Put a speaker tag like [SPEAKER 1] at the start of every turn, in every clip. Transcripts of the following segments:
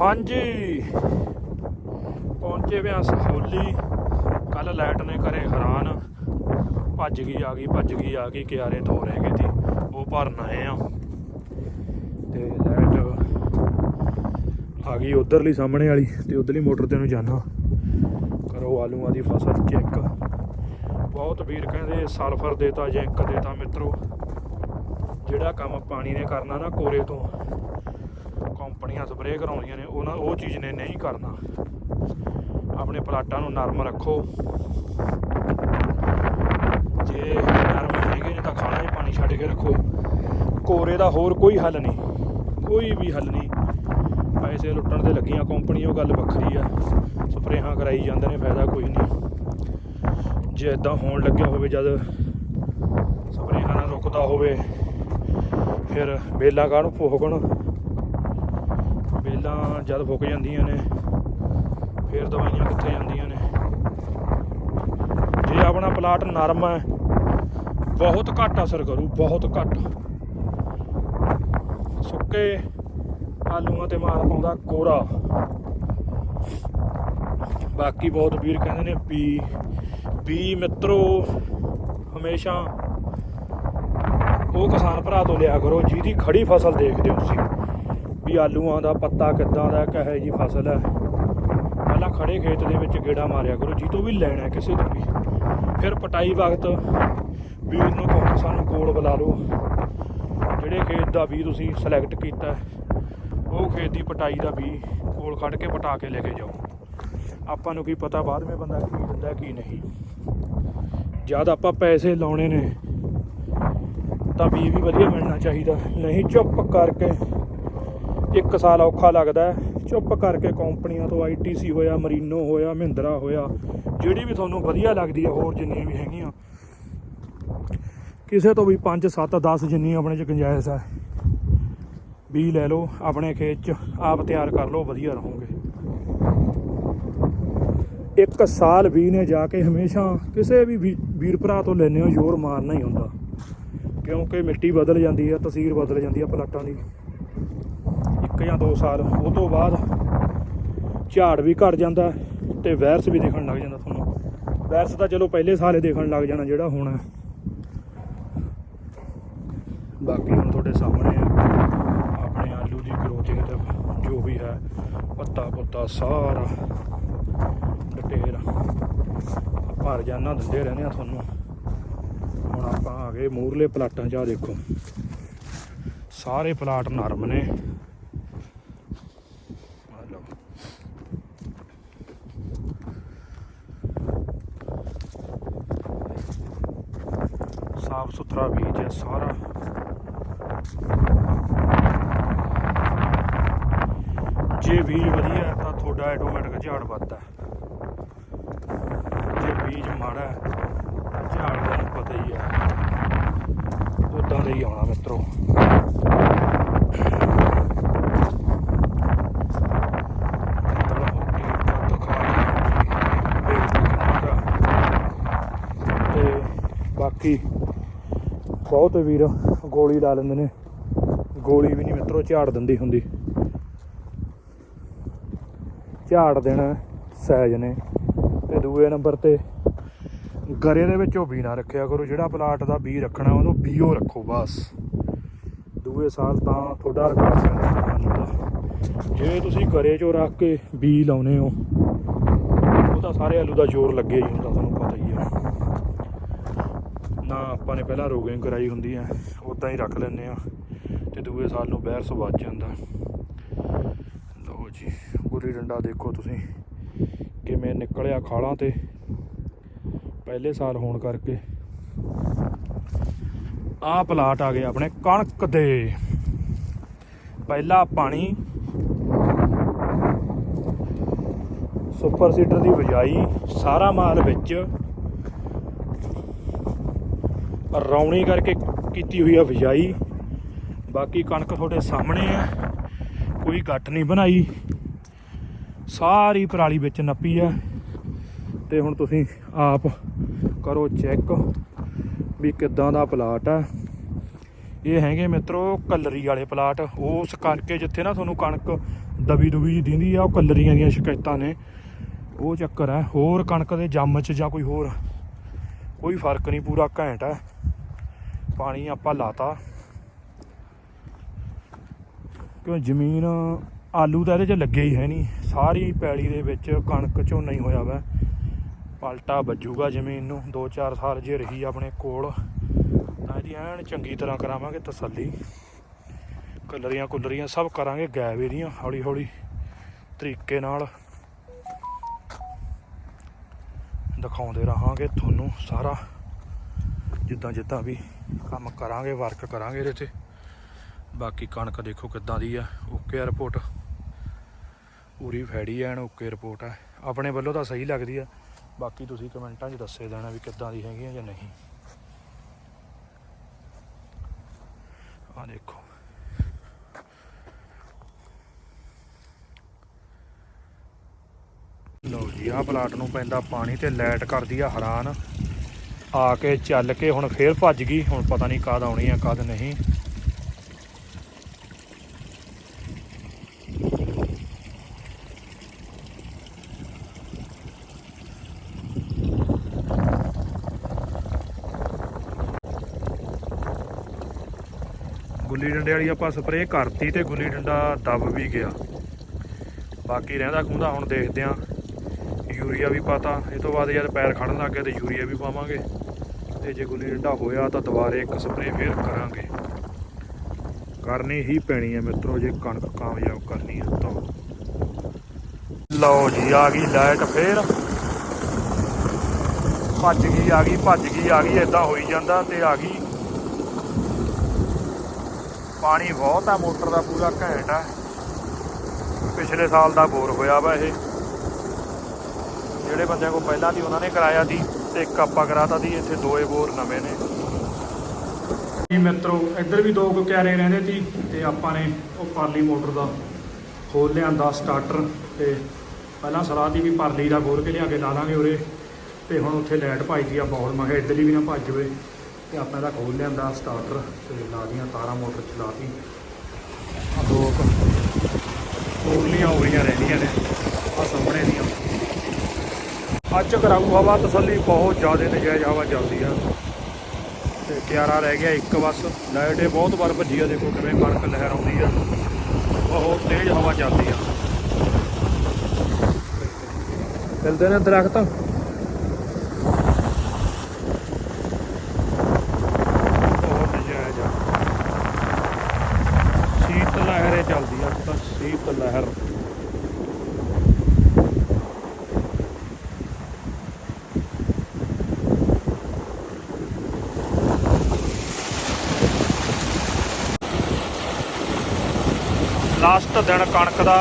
[SPEAKER 1] ਹਾਂਜੀ। ਪਹੁੰਚੇ ਵੇ ਆ ਸਹੌਲੀ ਕੱਲ ਲਾਈਟ ਨੇ ਕਰੇ ਹੈਰਾਨ। ਭੱਜ ਗਈ, ਆ ਗਈ, ਭੱਜ ਗਈ, ਆ ਗਈ, ਕਿਆਰੇ ਧੋ ਰਹਿ ਗਏ ਸੀ। ਉਹ ਭਰਨ ਆਏ ਆ। ਤੇ ਲਾਈਟ ਆ ਗਈ ਉਧਰਲੀ ਸਾਹਮਣੇ ਵਾਲੀ ਤੇ ਉਧਰਲੀ ਮੋਟਰ ਤੇ ਨੂੰ ਜਾਣਾ। ਕਰੋ ਆਲੂਆਂ ਦੀ ਫਸਲ ਚੈੱਕ। ਬਹੁਤ ਵੀਰ ਕਹਿੰਦੇ ਸਲਫਰ ਦੇਤਾ ਜਿੰਕ ਦੇਤਾ ਮਿੱਤਰੋ। ਜਿਹੜਾ ਕੰਮ ਪਾਣੀ ਨੇ ਕਰਨਾ ਨਾ ਕੋਰੇ ਤੋਂ। ਆਪਣੀਆਂ ਸਪਰੇਅ ਕਰਾਉਂਦੀਆਂ ਨੇ, ਉਹਨਾਂ ਉਹ ਚੀਜ਼ ਨੇ ਨਹੀਂ ਕਰਨਾ। ਆਪਣੇ ਪਲਾਟਾਂ ਨੂੰ ਨਰਮ ਰੱਖੋ। ਜੇ ਨਰਮ ਹੈਗੇ ਨੇ ਤਾਂ ਖਾਣਾ ਹੀ ਪਾਣੀ ਛੱਡ ਕੇ ਰੱਖੋ। ਕੋਰੇ ਦਾ ਹੋਰ ਕੋਈ ਹੱਲ ਨਹੀਂ। ਕੋਈ ਵੀ ਹੱਲ ਨਹੀਂ। ਪੈਸੇ ਲੁੱਟਣ ਤੇ ਲੱਗੀਆਂ ਕੰਪਨੀ ਉਹ ਗੱਲ ਵੱਖਰੀ ਆ। ਸਪਰੇਹਾਂ ਕਰਾਈ ਜਾਂਦੇ ਨੇ, ਫਾਇਦਾ ਕੋਈ ਨਹੀਂ। ਜੇ ਇਦਾਂ ਹੋਣ ਲੱਗਿਆ ਹੋਵੇ, ਜਦ ਸਪਰੇਹਾਂ ਨਾਲ ਰੁਕਦਾ ਹੋਵੇ, ਫਿਰ ਬੇਲਾਂ ਕਾਹਨੂੰ ਫੋਕਣ ਬੇਲਾਂ ਜਦ ਫੁੱਕ ਜਾਂਦੀਆਂ ਨੇ, ਫਿਰ ਦਵਾਈਆਂ ਕਿੱਥੇ ਜਾਂਦੀਆਂ ਨੇ। ਜੇ ਆਪਣਾ ਪਲਾਟ ਨਰਮ ਹੈ, ਬਹੁਤ ਘੱਟ ਅਸਰ ਕਰੂ, ਬਹੁਤ ਘੱਟ। ਸੁੱਕੇ ਆਲੂਆਂ ਤੇ ਮਾਰ ਪਾਉਂਦਾ ਕੋਰਾ। ਬਾਕੀ ਬਹੁਤ ਵੀਰ ਕਹਿੰਦੇ ਨੇ ਵੀ ਬੀ ਮਿੱਤਰੋ, ਹਮੇਸ਼ਾ ਉਹ ਕਿਸਾਨ ਭਰਾ ਤੋਂ ਲਿਆ ਕਰੋ ਜਿਹਦੀ ਖੜੀ ਫਸਲ ਦੇਖਦੇ ਹੋ ਤੁਸੀਂ। ਵੀ ਆਲੂਆਂ ਦਾ ਪੱਤਾ ਕਿੱਦਾਂ ਦਾ, ਕਹੇ ਜੀ ਫਸਲ ਹੈ। ਪਹਿਲਾਂ ਖੜੇ ਖੇਤ ਦੇ ਵਿੱਚ ਗੇੜਾ ਮਾਰਿਆ ਕਰੋ ਜੀ ਤੋਂ ਵੀ ਲੈਣਾ ਕਿਸੇ ਤੋਂ ਵੀ। ਫਿਰ ਪਟਾਈ ਵਕਤ ਵੀਰ ਨੂੰ ਕਹੋ, ਸਾਨੂੰ ਕੋਲ ਬੁਲਾ ਲਓ। ਜਿਹੜੇ ਖੇਤ ਦਾ ਵੀ ਤੁਸੀਂ ਸਿਲੈਕਟ ਕੀਤਾ ਉਹ ਖੇਤ ਦੀ ਪਟਾਈ ਦਾ ਵੀ ਕੋਲ ਖੜ ਕੇ ਪਟਾ ਕੇ ਲੈ ਕੇ ਜਾਓ। ਆਪਾਂ ਨੂੰ ਕੀ ਪਤਾ ਬਾਅਦ ਵਿੱਚ ਬੰਦਾ ਕੀ ਦਿੰਦਾ, ਕੀ ਨਹੀਂ। ਜਦ ਆਪਾਂ ਪੈਸੇ ਲਾਉਣੇ ਨੇ, ਤਾਂ ਵੀ ਵੀ ਵਧੀਆ ਮਿਲਣਾ ਚਾਹੀਦਾ। ਨਹੀਂ ਚੁੱਪ ਕਰਕੇ ਇੱਕ ਸਾਲ ਔਖਾ ਲੱਗਦਾ ਚੁੱਪ ਕਰਕੇ ਕੰਪਨੀਆਂ ਤੋਂ ਆਈਟੀਸੀ ਹੋਇਆ, ਮਰੀਨੋ ਹੋਇਆ, ਮਹਿੰਦਰਾ ਹੋਇਆ, ਜਿਹੜੀ ਵੀ ਤੁਹਾਨੂੰ ਵਧੀਆ ਲੱਗਦੀ ਹੈ, ਹੋਰ ਜਿੰਨੀਆਂ ਵੀ ਹੈਗੀਆਂ। ਕਿਸੇ ਤੋਂ ਵੀ 5 7 10 ਜਿੰਨੀ ਆਪਣੇ ਚ ਗੁੰਜਾਇਸ਼ ਹੈ। ਵੀ ਲੈ ਲਓ, ਆਪਣੇ ਖੇਤ ਚ ਆਪ ਤਿਆਰ ਕਰ ਲਓ, ਵਧੀਆ ਰਹੋਗੇ। ਇੱਕ ਸਾਲ ਵੀ ਨੇ ਜਾ ਕੇ ਹਮੇਸ਼ਾ ਕਿਸੇ ਵੀ ਵੀਰ ਭਰਾ ਤੋਂ ਲੈਣੇ ਹੋ, ਜ਼ੋਰ ਮਾਰਨਾ ਹੀ ਹੁੰਦਾ। ਕਿਉਂਕਿ ਮਿੱਟੀ ਬਦਲ ਜਾਂਦੀ ਹੈ ਤਸਵੀਰ ਬਦਲ ਜਾਂਦੀ ਹੈ ਪਲਾਟਾਂ ਦੀ। ਇੱਕ ਜਾਂ ਦੋ ਸਾਲ, ਉਹ ਤੋਂ ਬਾਅਦ ਝਾੜ ਵੀ ਘਟ ਜਾਂਦਾ ਹੈ, ਤੇ ਵਾਇਰਸ ਵੀ ਦੇਖਣ ਲੱਗ ਜਾਂਦਾ ਤੁਹਾਨੂੰ। ਵਾਇਰਸ ਤਾਂ ਚਲੋ ਪਹਿਲੇ ਸਾਲੇ ਦੇਖਣ ਲੱਗ ਜਾਣਾ ਜਿਹੜਾ ਹੋਣਾ ਬਾਕੀ ਹੁਣ ਤੁਹਾਡੇ ਸਾਹਮਣੇ ਆਪਣੇ ਆਲੂ ਦੀ ਗਰੋਥਿੰਗ ਤੇ ਜੋ ਵੀ ਹੈ, ਪੱਤਾ ਪੁੱਤਾ ਸਾਰਾ ਡਿਟੇਲ ਭਰ ਜਾਨਾ ਦਿੰਦੇ ਰਹਿੰਦੇ ਆ ਤੁਹਾਨੂੰ। ਹੁਣ ਆਪਾਂ ਆ ਗਏ ਮੂਰਲੇ ਪਲਾਟਾਂ 'ਚ ਆ ਦੇਖੋ। ਸਾਰੇ ਪਲਾਟ ਨਰਮ ਨੇ ਆਹ ਲਓ। ਸਾਫ਼ ਸੁਥਰਾ ਬੀਜ ਹੈ ਸਾਰਾ। ਜੇ ਬੀਜ ਵਧੀਆ ਹੈ ਤਾਂ ਤੁਹਾਡਾ ਆਟੋਮੈਟਿਕ ਝਾੜ ਵੱਧਦਾ ਜੇ ਬੀਜ ਮਾੜਾ ਹੈ ਤਾਂ ਝਾੜ ਤੁਹਾਨੂੰ ਪਤਾ ਹੀ ਹੈ। ਉਦਾਂ ਦਾ ਹੀ ਆਉਣਾ ਮਿੱਤਰੋ। ਕੱਤਲ ਬਾਕੀ ਬਹੁਤ ਵੀਰ, ਗੋਲੀ ਲਾ ਲੈਂਦੇ ਨੇ। ਗੋਲੀ ਵੀ ਨਹੀਂ ਮਿੱਤਰੋ, ਝਾੜ ਦਿੰਦੀ ਹੁੰਦੀ। ਝਾੜ ਦੇਣਾ ਸਹਿਜ ਨੇ। ਤੇ ਦੂਏ ਨੰਬਰ ਤੇ, ਗਰੇ ਦੇ ਵਿੱਚੋਂ ਬੀ ਨਾ ਰੱਖਿਆ ਕਰੋ, ਜਿਹੜਾ ਪਲਾਟ ਦਾ ਬੀ ਰੱਖਣਾ, ਉਹਨੂੰ ਬੀਓ ਰੱਖੋ ਬਸ। ਦੂਏ ਸਾਲ ਤਾਂ ਤੁਹਾਡਾ ਰਿਕਾਰਡ ਜਾਂਦਾ। ਜੇ ਤੁਸੀਂ ਗਰੇ ਚੋਂ ਰੱਖ ਕੇ ਬੀ ਲਾਉਨੇ ਹੋ, ਉਹ ਤਾਂ ਸਾਰੇ ਆਲੂ ਦਾ ਜ਼ੋਰ ਲੱਗਿਆ ਹੀ ਹੁੰਦਾ। ਆਪਾਂ ਨੇ ਪਹਿਲਾਂ ਰੋਗਿੰਗ ਕਰਾਈ ਹੁੰਦੀ ਹੈ ਉਦਾਂ ਹੀ ਰੱਖ ਲੈਂਦੇ ਆ ਤੇ ਦੂਏ ਸਾਲ ਨੂੰ ਬੈਰਸ ਵੱਜ ਜਾਂਦਾ। ਲਓ ਜੀ ਗੁੱਲੀ ਡੰਡਾ ਦੇਖੋ ਤੁਸੀਂ, ਕਿਵੇਂ ਨਿਕਲਿਆ ਖਾਲਾਂ ਤੇ ਪਹਿਲੇ ਸਾਲ ਹੋਣ ਕਰਕੇ। ਆਹ ਪਲਾਟ ਆ ਗਏ ਆਪਣੇ ਕਣਕ ਦੇ। ਪਹਿਲਾ ਪਾਣੀ ਸੁਪਰ ਸੀਡਰ ਦੀ ਬਜਾਈ ਸਾਰਾ ਮਾਲ ਵਿੱਚ ਰੌਣੀ ਕਰਕੇ ਕੀਤੀ ਹੋਈ ਆ ਬਿਜਾਈ ਬਾਕੀ ਕਣਕ ਤੁਹਾਡੇ ਸਾਹਮਣੇ ਆ। ਕੋਈ ਗੱਟ ਨਹੀਂ ਬਣਾਈ। ਸਾਰੀ ਪਰਾਲੀ ਵਿੱਚ ਨੱਪੀ ਆ। ਤੇ ਹੁਣ ਤੁਸੀਂ ਆਪ ਕਰੋ ਚੈੱਕ ਵੀ ਕਿੱਦਾਂ ਦਾ ਪਲਾਟ ਆ। ਇਹ ਹੈਗੇ ਮਿੱਤਰੋ ਕਲਰੀ ਵਾਲੇ ਪਲਾਟ। ਉਸ ਕਰਕੇ ਜਿੱਥੇ ਨਾ ਤੁਹਾਨੂੰ ਕਣਕ ਦਬੀ ਦੁਬੀ ਜੀ ਦਿੰਦੀ ਆ, ਉਹ ਕਲਰੀਆਂ ਦੀਆਂ ਸ਼ਿਕਾਇਤਾਂ ਨੇ। ਉਹ ਚੱਕਰ ਹੈ ਹੋਰ ਕਣਕ ਦੇ ਜੰਮ ਚ ਜਾਂ ਕੋਈ ਹੋਰ ਕੋਈ ਫ਼ਰਕ ਨਹੀਂ, ਪੂਰਾ ਘੈਂਟ ਹੈ। ਪਾਣੀ ਆਪਾਂ ਲਾਤਾ। ਕਿਉਂ ਜ਼ਮੀਨ ਆਲੂ ਤਾਂ ਇਹਦੇ 'ਚ ਲੱਗੇ ਹੀ ਹੈ ਨਹੀਂ। ਸਾਰੀ ਪੈਲੀ ਦੇ ਵਿੱਚ ਕਣਕ ਝੋਨਾ ਹੀ ਹੋਇਆ ਵਾ। ਪਲਟਾ ਵੱਜੂਗਾ ਜ਼ਮੀਨ ਨੂੰ। 2-4 ਸਾਲ ਜੇ ਰਹੀ ਆਪਣੇ ਕੋਲ, ਤਾਂ ਇਹਦੀ ਐਨ ਚੰਗੀ ਤਰ੍ਹਾਂ ਕਰਾਵਾਂਗੇ ਤਸੱਲੀ। ਕਲਰੀਆਂ ਕੁਲਰੀਆਂ ਸਭ ਕਰਾਂਗੇ ਗੈਬ ਇਹਦੀਆਂ ਹੌਲੀ ਹੌਲੀ ਤਰੀਕੇ ਨਾਲ। ਦਿਖਾਉਂਦੇ ਰਹਾਂਗੇ ਤੁਹਾਨੂੰ ਸਾਰਾ। ਜਿੱਦਾਂ ਜਿੱਦਾਂ ਵੀ ਕੰਮ ਕਰਾਂਗੇ ਵਰਕ ਕਰਾਂਗੇ ਇਹਦੇ ਤੇ। ਬਾਕੀ ਕਣਕ ਦੇਖੋ ਕਿੱਦਾਂ ਦੀ ਆ। ਓਕੇ ਆ ਰਿਪੋਰਟ ਪੂਰੀ ਫੈੜੀ ਐਨ ਓਕੇ ਰਿਪੋਰਟ ਆ। ਆਪਣੇ ਵੱਲੋਂ ਤਾਂ ਸਹੀ ਲੱਗਦੀ ਆ। ਬਾਕੀ ਤੁਸੀਂ ਕਮੈਂਟਾਂ 'ਚ ਦੱਸੇ ਦੇਣਾ ਵੀ ਕਿੱਦਾਂ ਦੀ ਹੈਗੀ ਆ ਜਾਂ ਨਹੀਂ। ਆ ਦੇਖੋ। ਲਓ ਜੀ, ਆਹ ਪਲਾਟ ਨੂੰ ਪੈਂਦਾ ਪਾਣੀ ਤੇ ਲਾਈਟ ਕਰਦੀ ਆ ਹੈਰਾਨ। ਆ ਕੇ ਚੱਲ ਕੇ ਹੁਣ ਫੇਰ ਭੱਜ ਗਈ, ਹੁਣ ਪਤਾ ਨਹੀਂ ਕਦ ਆਉਣੀ ਆ ਕਦ ਨਹੀਂ। ਗੁੱਲੀ ਡੰਡੇ ਵਾਲੀ ਆਪਾਂ ਸਪਰੇਅ ਕਰਤੀ ਤੇ ਗੁੱਲੀ ਡੰਡਾ ਦਬ ਵੀ ਗਿਆ। ਬਾਕੀ ਰਹਿੰਦਾ ਖੁੰਦਾ, ਹੁਣ ਦੇਖਦੇ ਆਂ। ਯੂਰੀਆ ਵੀ ਪਾਤਾ। ਇਹ ਤੋਂ ਬਾਅਦ ਜਦ ਪੈਰ ਖੜਨ ਲੱਗ ਗਿਆ ਤੇ ਯੂਰੀਆ ਵੀ ਪਾਵਾਂਗੇ। ਤੇ ਜੇ ਗੁੱਲੀ ਡੰਡਾ ਹੋਇਆ ਤਾਂ ਦੁਬਾਰੇ ਇੱਕ ਸਪਰੇਅ ਫੇਰ ਕਰਾਂਗੇ। ਕਰਨੀ ਹੀ ਪੈਣੀ ਹੈ ਮਿੱਤਰੋ, ਜੇ ਕਣਕ ਕਾਮਯਾਬ ਕਰਨੀ ਹੈ ਤਾਂ। ਲਓ ਜੀ, ਆ ਗਈ ਲਾਈਟ ਫੇਰ। ਭੱਜ ਗਈ, ਆ ਗਈ, ਭੱਜ ਗਈ, ਆ ਗਈ ਇਦਾਂ ਹੋਈ ਜਾਂਦਾ ਤੇ ਆ ਗਈ। ਪਾਣੀ ਬਹੁਤ ਆ, ਮੋਟਰ ਦਾ ਪੂਰਾ ਘੈਂਟ ਆ। ਪਿਛਲੇ ਸਾਲ ਦਾ ਬੋਰ ਹੋਇਆ ਵਾ ਇਹ। ਜਿਹੜੇ ਬੰਦਿਆਂ ਕੋਲ ਪਹਿਲਾਂ ਦੀ ਉਹਨਾਂ ਨੇ ਕਰਾਇਆ ਸੀ ਤੇ ਇੱਕ ਆਪਾਂ ਕਰਾਤਾ ਸੀ, ਇੱਥੇ ਦੋਏ ਬੋਰ ਨਵੇਂ ਨੇ। ਜੀ ਮਿੱਤਰੋ, ਇੱਧਰ ਵੀ ਦੋ ਕੁ ਕਿਆਰੇ ਰਹਿੰਦੇ ਸੀ ਤੇ ਆਪਾਂ ਨੇ ਉਹ ਪਾਰਲੀ ਮੋਟਰ ਦਾ ਖੋਲ ਲਿਆਂਦਾ ਸਟਾਰਟਰ ਤੇ ਪਹਿਲਾਂ ਸਲਾਹ ਦੀ ਵੀ ਪਰਲੀ ਦਾ ਖੋਲ ਕੇ ਲਿਆ ਕੇ ਲਾ ਲਾਂਗੇ ਉਰੇ। ਤੇ ਹੁਣ ਉੱਥੇ ਲਾਈਟ ਭੱਜਦੀ ਆ ਬਹੁਤ ਮੈਂ ਇੱਧਰਲੀ ਵੀ ਨਾ ਭੱਜ ਜਾਵੇ। ਤੇ ਆਪਾਂ ਇਹਦਾ ਖੋਲ ਲਿਆਂਦਾ ਸਟਾਰਟਰ ਤੇ ਲਾ ਦੀਆਂ ਤਾਰਾਂ ਮੋਟਰ ਚਲਾਤੀ ਆ ਦੋ ਕੋਲੀਆਂ ਹੋ ਰਹੀਆਂ ਰਹਿੰਦੀਆਂ ਨੇ। ਆ ਸਾਹਮਣੇ ਅੱਜ ਕਰਾਊ ਹਵਾ ਤਸੱਲੀ ਬਹੁਤ ਜ਼ਿਆਦਾ ਨਜਾਇਜ਼ ਹਵਾ ਚੱਲਦੀ ਆ। ਤੇ ਕਿਆਰਾ ਰਹਿ ਗਿਆ ਇੱਕ ਬੱਸ, ਲਾਈਟ ਇਹ ਬਹੁਤ ਵਾਰ ਭੱਜੀ ਆ, ਦੇਖੋ ਕਿਵੇਂ ਕਣਕ ਲਹਿਰ ਆਉਂਦੀ ਆ। ਬਹੁਤ ਤੇਜ਼ ਹਵਾ ਚੱਲਦੀ ਆ। ਮਿਲਦੇ ਨੇ ਦਰਖਤ ਬਹੁਤ ਨਜਾਇਜ਼ ਆ ਸੀਤ ਲਹਿਰੇ ਚੱਲਦੀ ਆ ਅੱਜ ਤਾਂ ਸੀਤ ਲਹਿਰ ਲਾਸਟ ਦਿਨ ਕਣਕ ਦਾ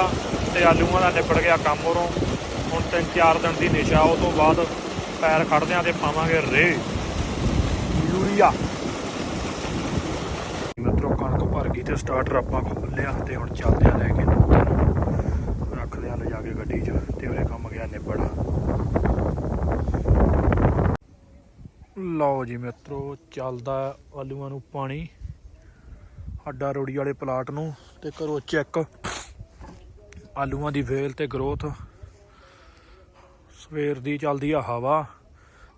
[SPEAKER 1] ਤੇ ਆਲੂਆਂ ਦਾ ਨਿਬੜ ਗਿਆ ਕੰਮ ਉਰੋਂ। ਹੁਣ ਤਿੰਨ ਚਾਰ ਦਿਨ ਦੀ ਨਿਸ਼ਾ, ਉਹ ਤੋਂ ਬਾਅਦ ਪੈਰ ਖੜਦਿਆਂ ਤੇ ਪਾਵਾਂਗੇ ਰੇ ਯੂਰੀਆ। ਮਿੱਤਰੋ, ਕਣਕ ਭਰ ਗਈ ਤੇ ਸਟਾਰਟਰ ਆਪਾਂ ਖੋਲ ਲਿਆ ਤੇ ਹੁਣ ਚੱਲਦੇ ਆ ਲੈ ਕੇ ਨੁੱਤੇ ਰੱਖਦੇ ਆ ਲਿਜਾ ਕੇ ਗੱਡੀ 'ਚ ਤੇ ਉਹਦੇ ਕੰਮ ਗਿਆ ਨਿਬੜ। ਲਓ ਜੀ ਮਿੱਤਰੋ, ਚੱਲਦਾ ਆਲੂਆਂ ਨੂੰ ਪਾਣੀ। ਅੱਡਾ ਰੋੜੀ ਵਾਲੇ ਪਲਾਟ ਨੂੰ। ਤੇ ਕਰੋ ਚੈੱਕ। ਆਲੂਆਂ ਦੀ ਵੇਲ ਤੇ ਗਰੋਥ। ਸਵੇਰ ਦੀ ਚੱਲਦੀ ਆ ਹਵਾ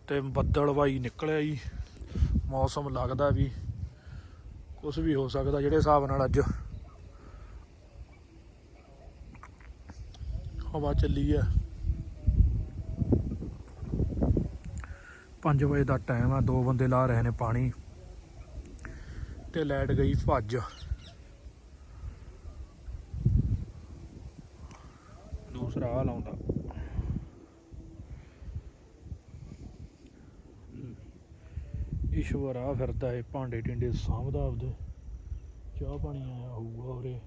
[SPEAKER 1] ਤੇ ਬੱਦਲ ਵਾਈ ਨਿਕਲਿਆ ਜੀ। ਮੌਸਮ ਲੱਗਦਾ ਵੀ ਕੁਝ ਵੀ ਹੋ ਸਕਦਾ ਜਿਹੜੇ ਹਿਸਾਬ ਨਾਲ ਅੱਜ। ਹਵਾ ਚੱਲੀ ਆ। 5 ਵਜੇ ਦਾ ਟਾਈਮ ਆ, ਦੋ ਬੰਦੇ ਲਾ ਰਹੇ ਨੇ ਪਾਣੀ ਤੇ ਲਾਈਟ ਗਈ ਭੱਜ। ਈਸ਼ਵਰ ਆ ਫਿਰਦਾ ਏ ਭਾਂਡੇ ਟਿੰਡੇ ਸਾਂਭਦਾ ਆਪਦੇ। ਚਾਹ ਪਾਣੀ ਆਇਆ ਹੋਊਗਾ ਉਰੇ।